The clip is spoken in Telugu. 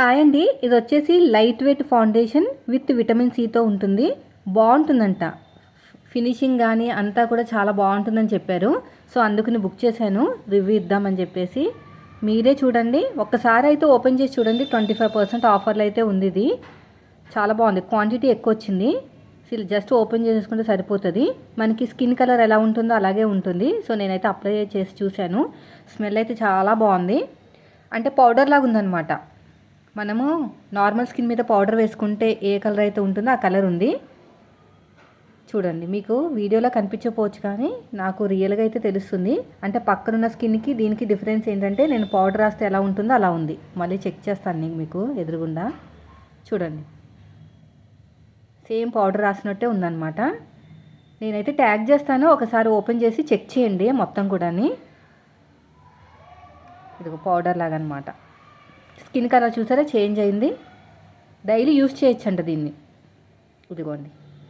హాయ్ అండి ఇది వచ్చేసి light weight foundation with vitamin సితో ఉంటుంది. బాగుంటుందంట. ఫినిషింగ్ కానీ అంతా కూడా చాలా బాగుంటుందని చెప్పారు. సో అందుకని బుక్ చేశాను. రివ్యూ ఇద్దామని చెప్పేసి. మీరే చూడండి. ఒక్కసారి అయితే ఓపెన్ చేసి చూడండి. ట్వంటీ ఫైవ్ పర్సెంట్ ఆఫర్లు అయితే ఉంది ఇది. చాలా బాగుంది. క్వాంటిటీ ఎక్కువ వచ్చింది అసలు జస్ట్ ఓపెన్ చేసేసుకుంటే సరిపోతుంది. మనకి స్కిన్ కలర్ ఎలా ఉంటుందో అలాగే ఉంటుంది. సో నేనైతే అప్లై చేసి చూశాను. స్మెల్ అయితే చాలా బాగుంది. అంటే పౌడర్ లాగా ఉందన్నమాట మనము నార్మల్ స్కిన్ మీద పౌడర్ వేసుకుంటే ఏ కలర్ అయితే ఉంటుందో ఆ కలర్ ఉంది. చూడండి మీకు వీడియోలో కనిపించకపోవచ్చు కానీ నాకు రియల్గా అయితే తెలుస్తుంది. అంటే పక్కనున్న స్కిన్కి దీనికి డిఫరెన్స్ ఏంటంటే నేను పౌడర్ రాస్తే ఎలా ఉంటుందో అలా ఉంది. మళ్ళీ చెక్ చేస్తాను నీకు మీకు ఎదురుగుండా. చూడండి సేమ్ పౌడర్ రాసినట్టే ఉందన్నమాట. నేనైతే ట్యాగ్ చేస్తాను ఒకసారి ఓపెన్ చేసి చెక్ చేయండి మొత్తం కూడాని. ఇదిగో పౌడర్ లాగా అనమాట స్కిన్ కలర్ చూసారా? చేంజ్ అయింది. డైలీ యూస్ చేయొచ్చంట దీన్ని. ఇదిగోండి.